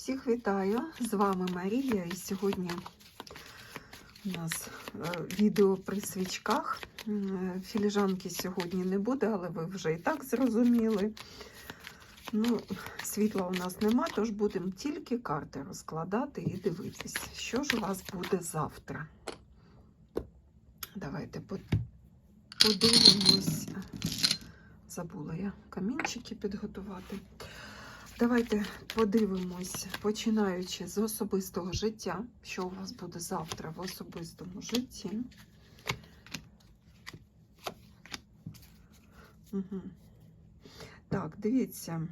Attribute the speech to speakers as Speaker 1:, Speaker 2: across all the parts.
Speaker 1: Всіх вітаю! З вами Марія. І сьогодні у нас е, відео при свічках. Філіжанки сьогодні не буде, але ви вже і так зрозуміли. Ну, світла у нас нема, тож будемо тільки карти розкладати і дивитись, що ж у вас буде завтра. Давайте по- подивимось. Забула я камінчики підготувати. Давайте подивимось, починаючи з особистого життя, що у вас буде завтра в особистому житті. Угу. Так, дивіться.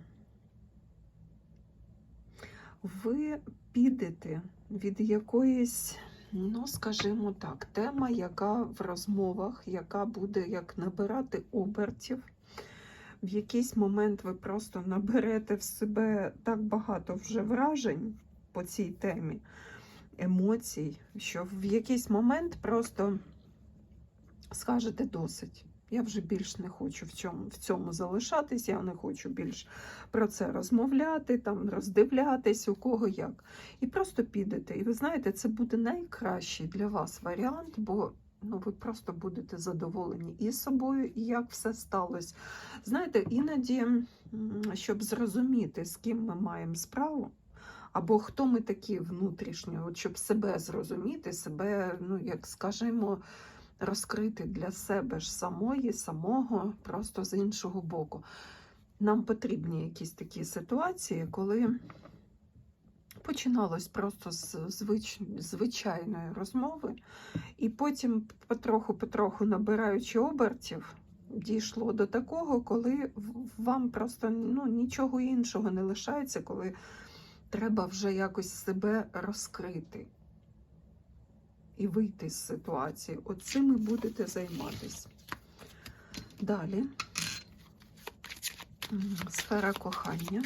Speaker 1: Ви підете від якоїсь, ну, скажімо так, тема, яка в розмовах, яка буде як набирати обертів в якийсь момент ви просто наберете в себе так багато вже вражень по цій темі, емоцій, що в якийсь момент просто скажете досить. Я вже більш не хочу в цьому, в цьому залишатись, я не хочу більш про це розмовляти, там роздивлятись, у кого як. І просто підете. І ви знаєте, це буде найкращий для вас варіант, бо ну, ви просто будете задоволені і собою, і як все сталося. Знаєте, іноді, щоб зрозуміти, з ким ми маємо справу, або хто ми такі внутрішньо, от щоб себе зрозуміти, себе, ну, як скажімо, розкрити для себе ж самої, самого, просто з іншого боку. Нам потрібні якісь такі ситуації, коли починалось просто з звич... звичайної розмови, і потім, потроху-потроху набираючи обертів, дійшло до такого, коли вам просто ну, нічого іншого не лишається, коли треба вже якось себе розкрити і вийти з ситуації. От цим і будете займатися. Далі. Сфера кохання.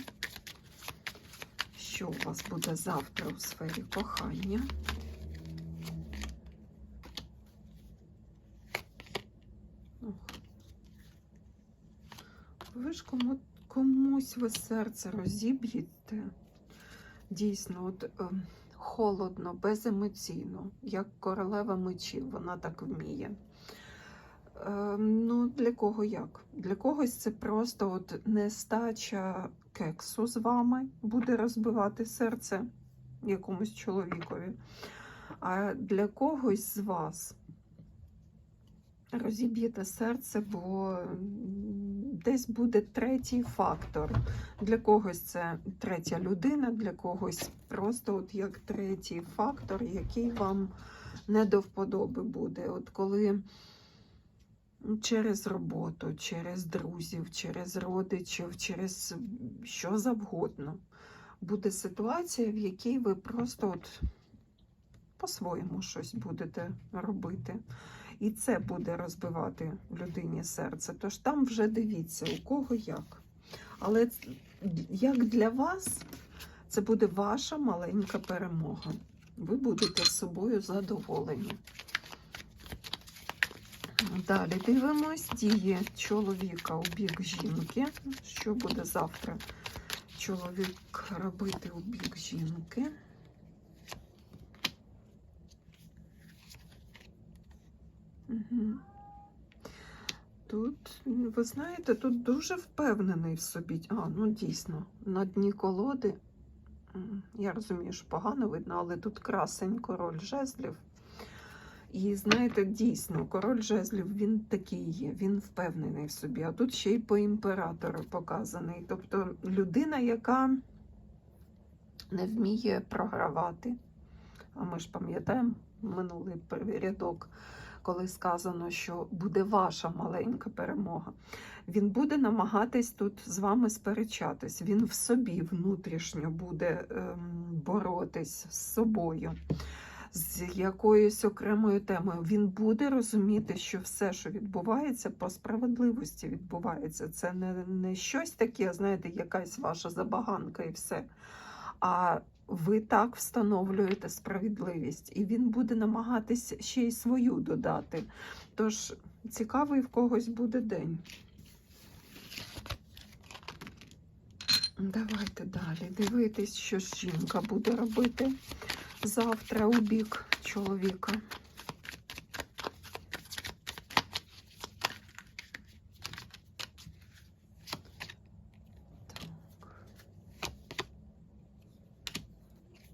Speaker 1: Що у вас буде завтра у сфері кохання? Ви ж кому, комусь ви серце розіб'єте. Дійсно, от е, холодно, беземоційно, як королева мечів, вона так вміє. Е, ну, для кого як? Для когось це просто от нестача кексу з вами буде розбивати серце якомусь чоловікові. А для когось з вас розіб'єте серце, бо десь буде третій фактор. Для когось це третя людина, для когось просто от як третій фактор, який вам не до вподоби буде. От коли через роботу, через друзів, через родичів, через що завгодно буде ситуація, в якій ви просто от по-своєму щось будете робити. І це буде розбивати людині серце. Тож там вже дивіться, у кого як. Але як для вас, це буде ваша маленька перемога. Ви будете з собою задоволені. Далі дивимось дії чоловіка у бік жінки. Що буде завтра чоловік робити у бік жінки? Тут, ви знаєте, тут дуже впевнений в собі. А, ну дійсно, на дні колоди. Я розумію, що погано видно, але тут красень король жезлів. І знаєте, дійсно, король жезлів він такий є, він впевнений в собі. А тут ще й по імператору показаний. Тобто людина, яка не вміє програвати. А ми ж пам'ятаємо минулий рядок, коли сказано, що буде ваша маленька перемога. Він буде намагатись тут з вами сперечатись. Він в собі внутрішньо буде ем, боротись з собою з якоюсь окремою темою. Він буде розуміти, що все, що відбувається, по справедливості відбувається. Це не, не щось таке, знаєте, якась ваша забаганка і все. А ви так встановлюєте справедливість, і він буде намагатись ще й свою додати. Тож цікавий в когось буде день. Давайте далі дивитись, що жінка буде робити завтра у бік чоловіка.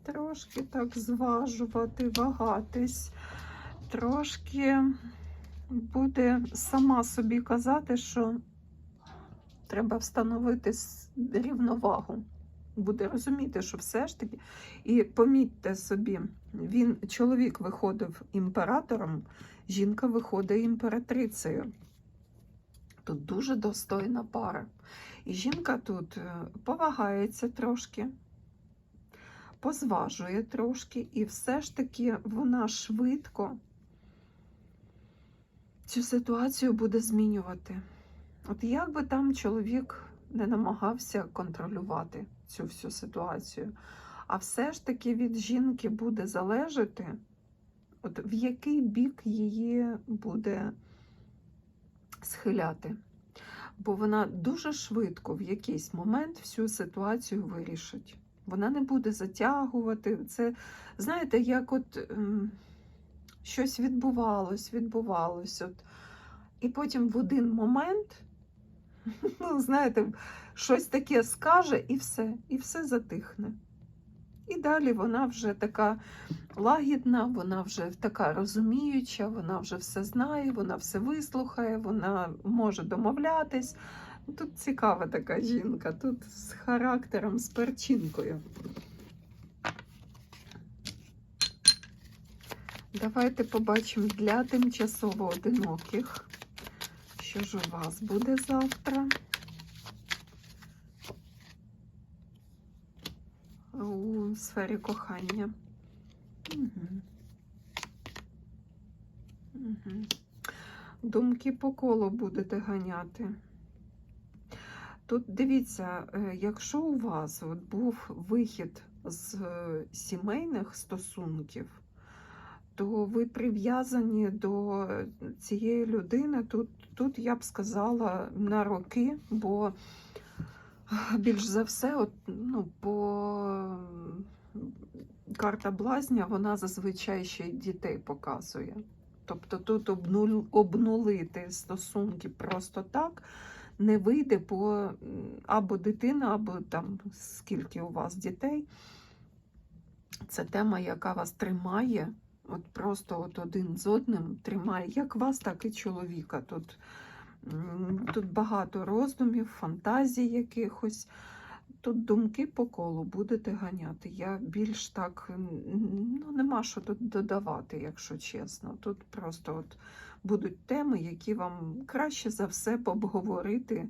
Speaker 1: Трошки так зважувати, вагатись, трошки буде сама собі казати, що треба встановити рівновагу. Буде розуміти, що все ж таки. І помітьте собі, він, чоловік виходив імператором, жінка виходить імператрицею. Тут дуже достойна пара. І жінка тут е, повагається трошки, позважує трошки, і все ж таки вона швидко цю ситуацію буде змінювати. От як би там чоловік не намагався контролювати цю всю ситуацію, а все ж таки від жінки буде залежати, от в який бік її буде схиляти. Бо вона дуже швидко в якийсь момент всю ситуацію вирішить. Вона не буде затягувати. Це, знаєте, як от ем, щось відбувалось, відбувалось. От. І потім в один момент, ну, знаєте, щось таке скаже, і все, і все затихне. І далі вона вже така лагідна, вона вже така розуміюча, вона вже все знає, вона все вислухає, вона може домовлятись. Тут цікава така жінка, тут з характером, з перчинкою. Давайте побачимо для тимчасово одиноких, що ж у вас буде завтра. У сфері кохання. Угу. Угу. Думки по колу будете ганяти. Тут дивіться, е, якщо у вас от був вихід з е, сімейних стосунків, то ви прив'язані до цієї людини. Тут, тут я б сказала на роки, бо більш за все, от, ну, по карта блазня, вона зазвичай ще й дітей показує. Тобто тут обнуль, обнулити стосунки просто так не вийде, бо або дитина, або там скільки у вас дітей. Це тема, яка вас тримає, от просто от один з одним тримає як вас, так і чоловіка. Тут, тут багато роздумів, фантазій якихось. Тут думки по колу будете ганяти. Я більш так ну, нема що тут додавати, якщо чесно. Тут просто от будуть теми, які вам краще за все обговорити.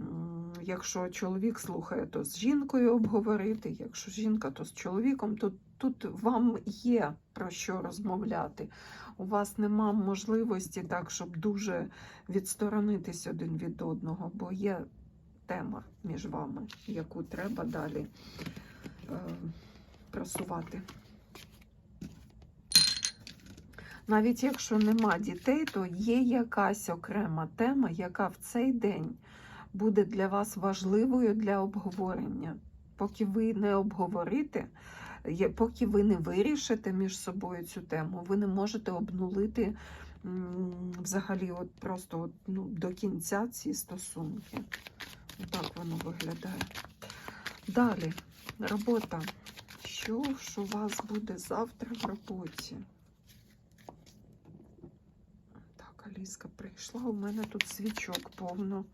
Speaker 1: М, Якщо чоловік слухає, то з жінкою обговорити, якщо жінка, то з чоловіком, то тут вам є про що розмовляти. У вас нема можливості так, щоб дуже відсторонитись один від одного, бо є тема між вами, яку треба далі е, просувати. Навіть якщо нема дітей, то є якась окрема тема, яка в цей день буде для вас важливою для обговорення. Поки ви не обговорите, поки ви не вирішите між собою цю тему, ви не можете обнулити взагалі от просто от, ну, до кінця ці стосунки. Так воно виглядає. Далі, робота. Що ж у вас буде завтра в роботі? Так, Аліска прийшла, у мене тут свічок повно.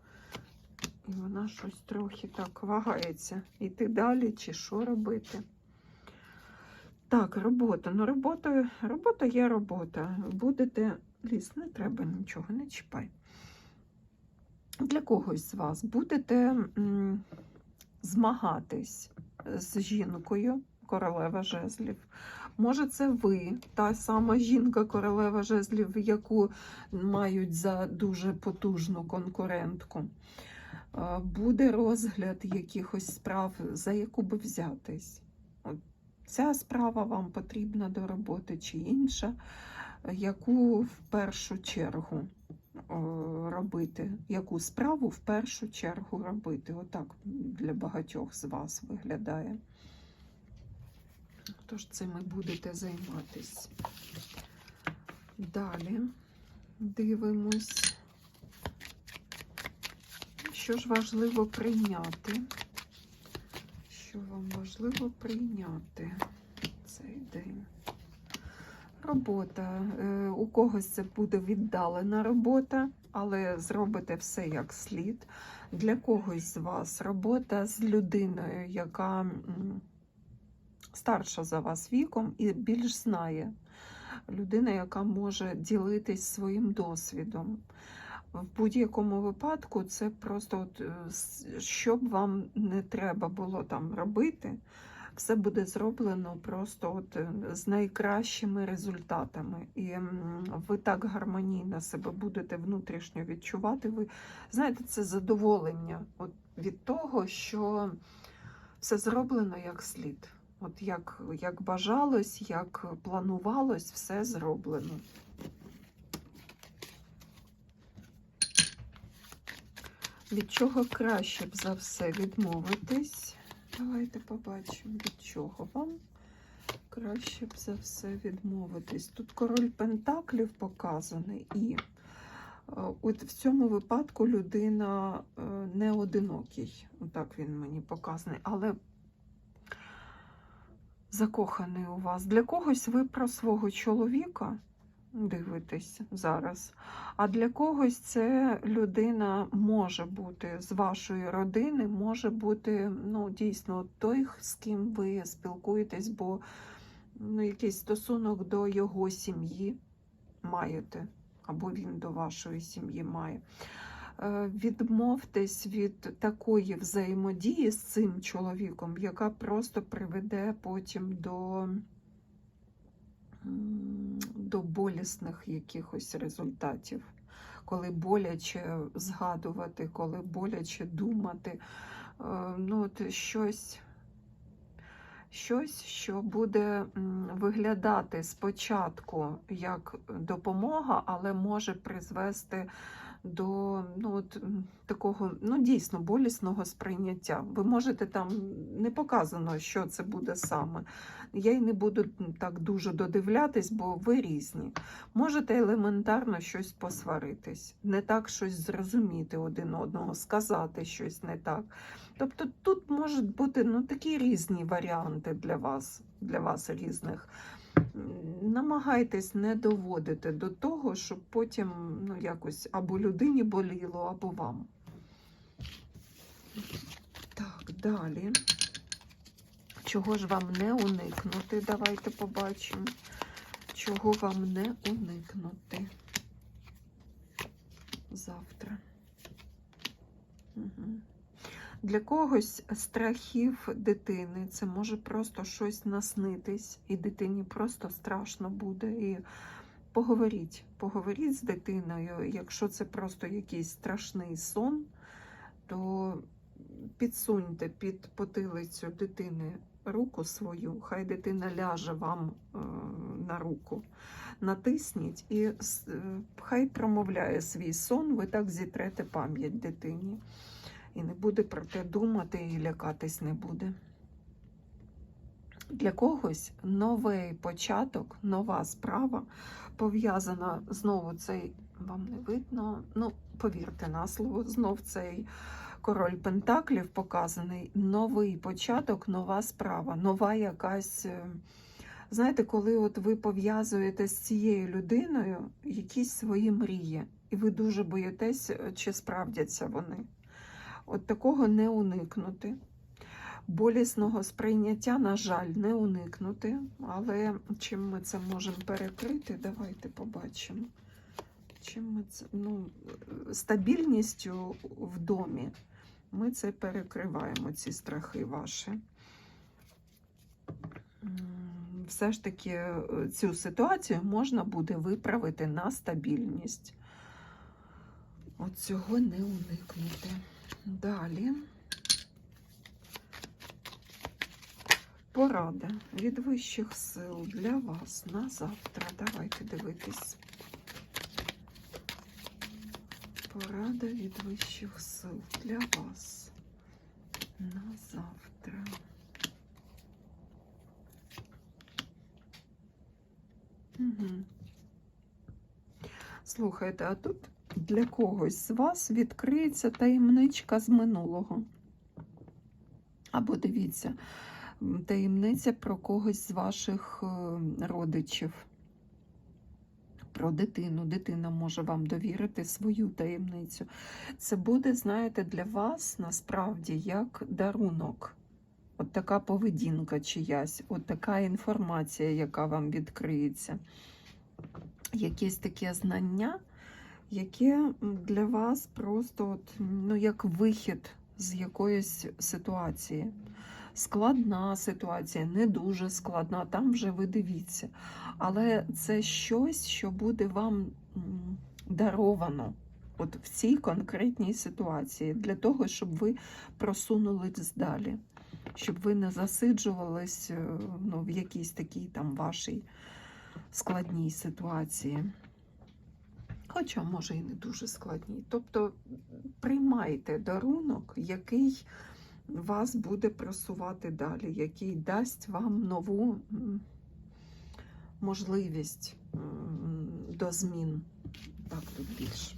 Speaker 1: І вона щось трохи так вагається. Іти далі чи що робити? Так, робота. Ну, робота, робота є робота. Будете. Ліс, не треба нічого, не чіпай. Для когось з вас будете змагатись з жінкою, королева жезлів. Може, це ви, та сама жінка, королева жезлів, яку мають за дуже потужну конкурентку. Е, Буде розгляд якихось справ, за яку би взятись. Ця справа вам потрібна до роботи чи інша, яку в першу чергу робити, яку справу в першу чергу робити. Отак для багатьох з вас виглядає. Тож цим і будете займатись. Далі дивимось, що ж важливо прийняти. Що вам важливо прийняти цей день? Робота. Е, У когось це буде віддалена робота, але зробите все як слід. Для когось з вас робота з людиною, яка старша за вас віком і більш знає. Людина, яка може ділитись своїм досвідом. В будь-якому випадку це просто, от, е, що б вам не треба було там робити, все буде зроблено просто от е, з найкращими результатами. І ви так гармонійно себе будете внутрішньо відчувати. Ви знаєте, це задоволення от від того, що все зроблено як слід. От як, як бажалось, як планувалось, все зроблено. Від чого краще б за все відмовитись? Давайте побачимо, від чого вам краще б за все відмовитись. Тут король Пентаклів показаний, і е, от в цьому випадку людина е, не одинокий. Так він мені показаний, але закоханий у вас. Для когось ви про свого чоловіка дивитесь зараз. А для когось це людина може бути з вашої родини, може бути ну, дійсно той, з ким ви спілкуєтесь, бо ну, якийсь стосунок до його сім'ї маєте, або він до вашої сім'ї має. Е, Відмовтесь від такої взаємодії з цим чоловіком, яка просто приведе потім до, до болісних якихось результатів. Коли боляче згадувати, коли боляче думати, Е, ну, от щось, щось, що буде виглядати спочатку як допомога, але може призвести до ну, от, такого ну, дійсно болісного сприйняття. Ви можете там не показано, що це буде саме. Я й не буду так дуже додивлятись, бо ви різні. Можете елементарно щось посваритись, не так щось зрозуміти один одного, сказати щось не так. Тобто тут можуть бути ну, такі різні варіанти для вас, для вас різних. Намагайтесь не доводити до того, щоб потім ну, якось або людині боліло, або вам. Так, далі. Чого ж вам не уникнути? Давайте побачимо. Чого вам не уникнути завтра. Угу. Для когось страхів дитини це може просто щось наснитись, і дитині просто страшно буде. І поговоріть, поговоріть з дитиною. Якщо це просто якийсь страшний сон, то підсуньте під потилицю дитини руку свою, хай дитина ляже вам е, на руку. Натисніть і е, хай промовляє свій сон, ви так зітрете пам'ять дитині. І не буде про те думати і лякатись не буде. Для когось новий початок, нова справа пов'язана знову цей, вам не видно, ну, повірте на слово, знов цей король Пентаклів показаний. Новий початок, нова справа, нова якась. е, Знаєте, коли от ви пов'язуєте з цією людиною якісь свої мрії, і ви дуже боїтесь, е, чи справдяться вони. От такого не уникнути. Болісного сприйняття, на жаль, не уникнути. Але чим ми це можемо перекрити, давайте побачимо. Чим ми це, ну, стабільністю в домі ми це перекриваємо, ці страхи ваші. Все ж таки е, цю ситуацію можна буде виправити на стабільність. От цього не уникнути. Далі. Порада від вищих сил для вас на завтра. Давайте дивитись. Порада від вищих сил для вас на завтра. Угу. Слухайте, а тут для когось з вас відкриється таємничка з минулого. Або дивіться, таємниця про когось з ваших е, родичів. Про дитину. Дитина може вам довірити свою таємницю. Це буде, знаєте, для вас насправді як дарунок. От така поведінка чиясь, от така інформація, яка вам відкриється. Якесь таке знання, яке для вас просто от, ну, як вихід з якоїсь ситуації. Складна ситуація, не дуже складна, там вже ви дивіться. Але це щось, що буде вам даровано от в цій конкретній ситуації, для того, щоб ви просунулись далі, щоб ви не засиджувались е, ну, в якійсь такій там вашій складній ситуації. Хоча, може, і не дуже складній. Тобто приймайте дарунок, який вас буде просувати далі, який дасть вам нову можливість до змін. Так, тут більше.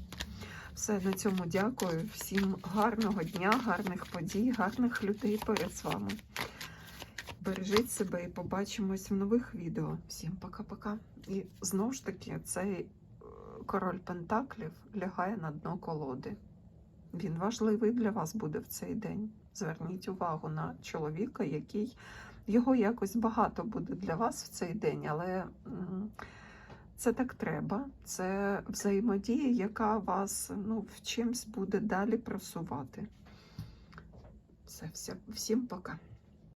Speaker 1: Все, на цьому дякую. Всім гарного дня, гарних подій, гарних людей поряд з вами. Бережіть себе і побачимось в нових відео. Всім пока-пока. І знову ж таки, цей король Пентаклів лягає на дно колоди. Він важливий для вас буде в цей день. Зверніть увагу на чоловіка, який його якось багато буде для вас в цей день, але це так треба. Це взаємодія, яка вас ну, в чимсь буде далі просувати. Все, все. Всім пока.